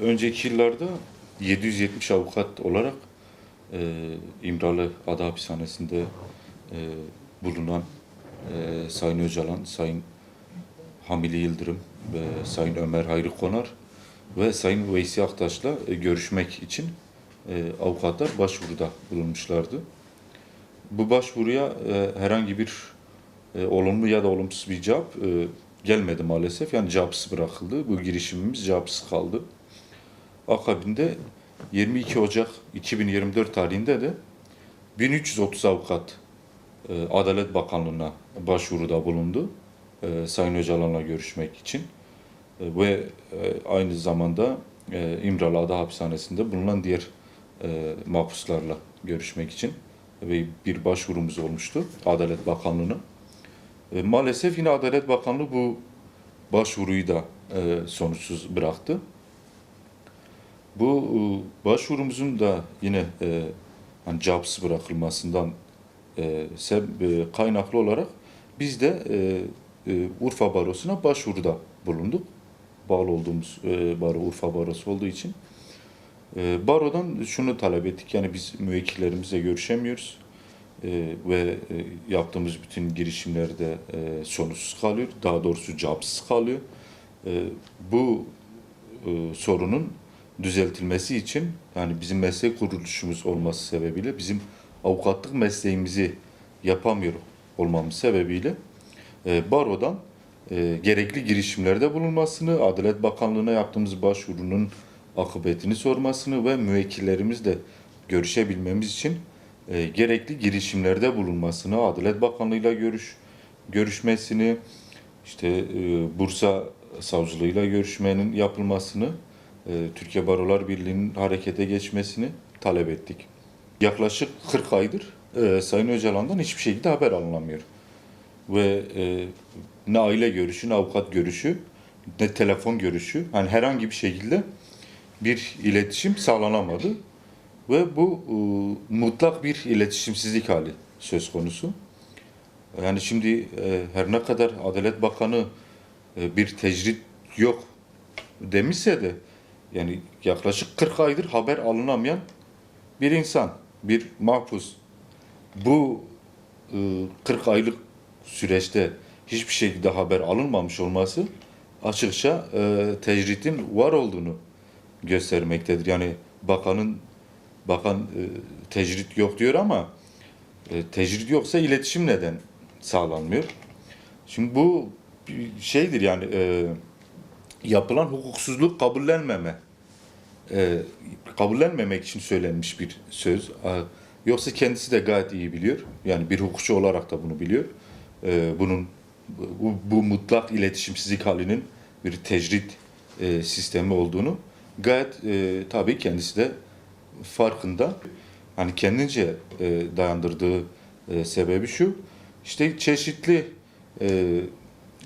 Önceki yıllarda 770 avukat olarak e, İmralı Ada Hapishanesi'nde e, bulunan e, Sayın Öcalan, Sayın Hamili Yıldırım ve Sayın Ömer Hayri Konar ve Sayın Veysi Aktaş'la e, görüşmek için e, avukatlar başvuruda bulunmuşlardı. Bu başvuruya e, herhangi bir e, olumlu ya da olumsuz bir cevap e, gelmedi maalesef. Yani cevapsız bırakıldı. Bu girişimimiz cevapsız kaldı. Akabinde 22 Ocak 2024 tarihinde de 1330 avukat e, Adalet Bakanlığı'na başvuruda bulundu. E, Sayın Öcalan'la görüşmek için. E, ve aynı zamanda e, İmralı Ada Hapishanesi'nde bulunan diğer mahpuslarla görüşmek için ve bir başvurumuz olmuştu Adalet Bakanlığı'na. E, maalesef yine Adalet Bakanlığı bu başvuruyu da e, sonuçsuz bıraktı. Bu e, başvurumuzun da yine e, hani cevapsız bırakılmasından e, seb- e, kaynaklı olarak biz de e, e, Urfa Barosu'na başvuruda bulunduk. Bağlı olduğumuz e, baro Urfa Barosu olduğu için. E, barodan şunu talep ettik. Yani biz müvekkillerimizle görüşemiyoruz. E, ve e, yaptığımız bütün girişimlerde e, sonuçsuz kalıyor. Daha doğrusu cevapsız kalıyor. E, bu e, sorunun düzeltilmesi için yani bizim meslek kuruluşumuz olması sebebiyle bizim avukatlık mesleğimizi yapamıyor olmamız sebebiyle e, barodan e, gerekli girişimlerde bulunmasını, Adalet Bakanlığı'na yaptığımız başvurunun akıbetini sormasını ve müvekkillerimizle görüşebilmemiz için e, gerekli girişimlerde bulunmasını, Adalet Bakanlığı'yla görüş görüşmesini, işte e, Bursa Savcılığı'yla görüşmenin yapılmasını, e, Türkiye Barolar Birliği'nin harekete geçmesini talep ettik. Yaklaşık 40 aydır e, Sayın Öcalan'dan hiçbir şekilde haber alınamıyor. Ve e, ne aile görüşü, ne avukat görüşü, ne telefon görüşü, hani herhangi bir şekilde bir iletişim sağlanamadı. Ve bu e, mutlak bir iletişimsizlik hali söz konusu. Yani şimdi e, her ne kadar Adalet Bakanı e, bir tecrit yok demişse de yani yaklaşık 40 aydır haber alınamayan bir insan, bir mahpus. Bu e, 40 aylık süreçte hiçbir şekilde haber alınmamış olması açıkça e, tecritin var olduğunu göstermektedir. Yani bakanın bakan e, tecrit yok diyor ama e, tecrit yoksa iletişim neden sağlanmıyor? Şimdi bu şeydir yani e, yapılan hukuksuzluk kabullenmeme e, kabullenmemek için söylenmiş bir söz. Yoksa kendisi de gayet iyi biliyor. Yani bir hukukçu olarak da bunu biliyor. E, bunun bu, bu mutlak iletişimsizlik halinin bir tecrit e, sistemi olduğunu gayet e, tabii kendisi de farkında. Hani kendince e, dayandırdığı e, sebebi şu. İşte çeşitli e,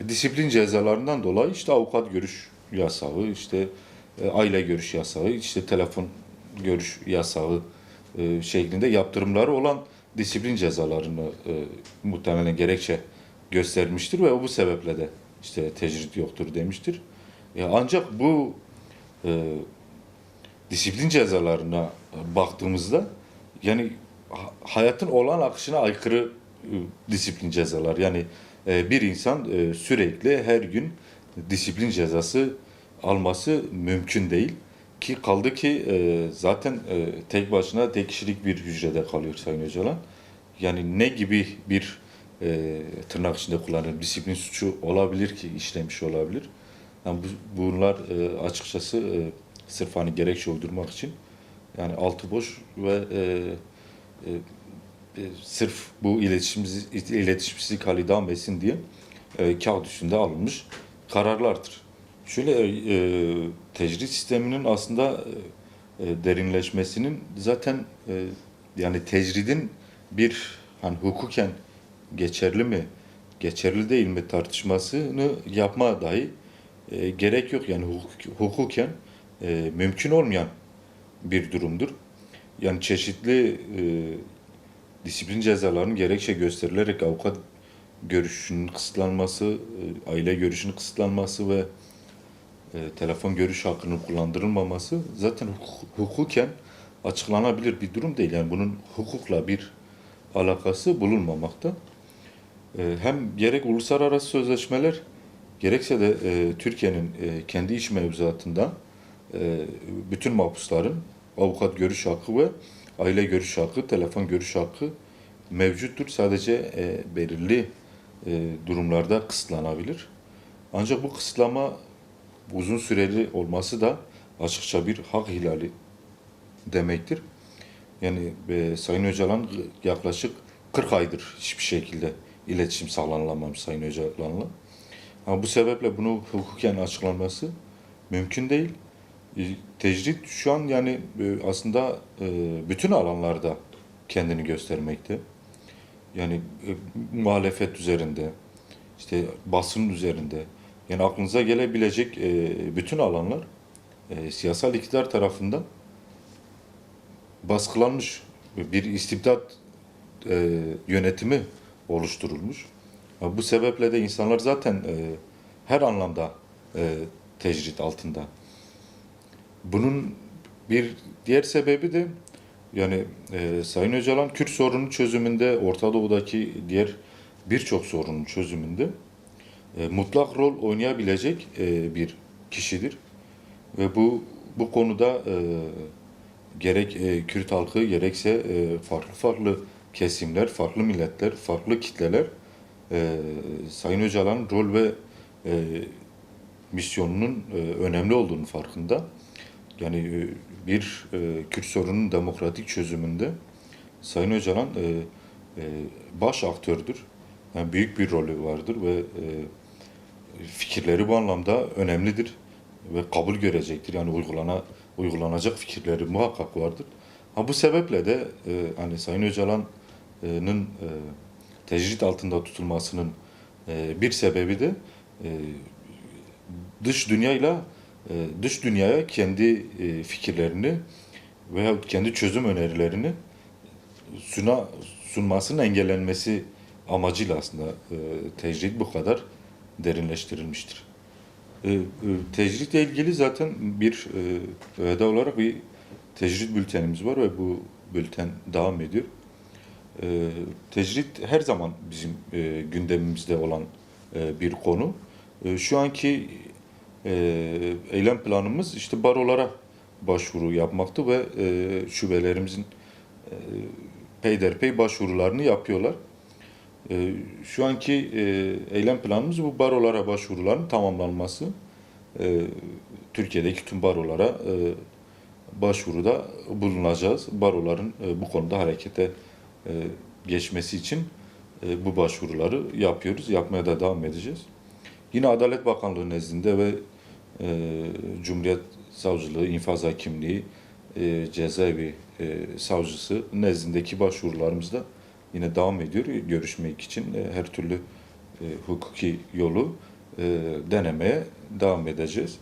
disiplin cezalarından dolayı işte avukat görüş yasağı, işte e, aile görüş yasağı, işte telefon görüş yasağı e, şeklinde yaptırımları olan disiplin cezalarını e, muhtemelen gerekçe göstermiştir ve bu sebeple de işte tecrit yoktur demiştir. E, ancak bu e, disiplin cezalarına baktığımızda yani ha- hayatın olan akışına aykırı e, disiplin cezalar. Yani e, bir insan e, sürekli her gün disiplin cezası alması mümkün değil. Ki kaldı ki e, zaten e, tek başına tek kişilik bir hücrede kalıyor Sayın Öcalan. Yani ne gibi bir e, tırnak içinde kullanıyorum disiplin suçu olabilir ki işlemiş olabilir. Yani bu, bunlar e, açıkçası e, sırf hani gerekçe uydurmak için yani altı boş ve e, e, e, sırf bu iletişimsiz, iletişimsizlik hali devam etsin diye e, kağıt üstünde alınmış kararlardır. Şöyle e, tecrit sisteminin aslında e, derinleşmesinin zaten e, yani tecridin bir hani hukuken geçerli mi, geçerli değil mi tartışmasını yapma dahi e, gerek yok. Yani hukuk, hukuken e, mümkün olmayan bir durumdur. Yani çeşitli e, disiplin cezalarının gerekçe gösterilerek avukat görüşünün kısıtlanması, e, aile görüşünün kısıtlanması ve e, telefon görüş hakkının kullandırılmaması zaten huk- hukuken açıklanabilir bir durum değil. Yani bunun hukukla bir alakası bulunmamakta. E, hem gerek uluslararası sözleşmeler gerekse de e, Türkiye'nin e, kendi iç mevzuatında bütün mahpusların avukat görüş hakkı ve aile görüş hakkı, telefon görüş hakkı mevcuttur. Sadece e, belirli e, durumlarda kısıtlanabilir. Ancak bu kısıtlama uzun süreli olması da açıkça bir hak ihlali demektir. Yani e, Sayın Öcalan yaklaşık 40 aydır hiçbir şekilde iletişim sağlanılamamış Sayın Öcalan'la. Ama bu sebeple bunu hukuken açıklanması mümkün değil. E, Tecrit şu an yani e, aslında e, bütün alanlarda kendini göstermekte. Yani muhalefet üzerinde, işte basın üzerinde, yani aklınıza gelebilecek bütün alanlar siyasal iktidar tarafından baskılanmış bir istibdat yönetimi oluşturulmuş. Bu sebeple de insanlar zaten her anlamda tecrit altında. Bunun bir diğer sebebi de yani e, Sayın Öcalan Kürt sorunun çözümünde, Orta Doğu'daki diğer birçok sorunun çözümünde e, mutlak rol oynayabilecek e, bir kişidir. Ve bu bu konuda e, gerek e, Kürt halkı gerekse e, farklı farklı kesimler, farklı milletler, farklı kitleler e, Sayın Öcalan'ın rol ve e, misyonunun e, önemli olduğunu farkında. Yani e, bir e, Kürt sorunun demokratik çözümünde Sayın Öcalan e, baş aktördür. Yani büyük bir rolü vardır ve fikirleri bu anlamda önemlidir ve kabul görecektir. Yani uygulana uygulanacak fikirleri muhakkak vardır. Ha bu sebeple de e, hani Sayın Öcalan'ın e, tecrit altında tutulmasının e, bir sebebi de e, dış dünyayla e, dış dünyaya kendi e, fikirlerini veya kendi çözüm önerilerini suna sunmasının engellenmesi amacıyla aslında e, tecrit bu kadar derinleştirilmiştir. E, e, tecritle ilgili zaten bir e, öğede olarak bir tecrit bültenimiz var ve bu bülten devam ediyor. E, tecrit her zaman bizim e, gündemimizde olan e, bir konu. E, şu anki e, eylem planımız işte barolara başvuru yapmaktı ve e, şubelerimizin e, peyderpey başvurularını yapıyorlar. E, şu anki e, eylem planımız bu barolara başvuruların tamamlanması. E, Türkiye'deki tüm barolara e, başvuruda bulunacağız. Baroların e, bu konuda harekete e, geçmesi için e, bu başvuruları yapıyoruz. Yapmaya da devam edeceğiz. Yine Adalet Bakanlığı nezdinde ve e, Cumhuriyet Savcılığı, İnfaz Hakimliği, e, Cezaevi e, Savcısı nezdindeki başvurularımızda yine devam ediyor. Görüşmek için e, her türlü e, hukuki yolu e, denemeye devam edeceğiz.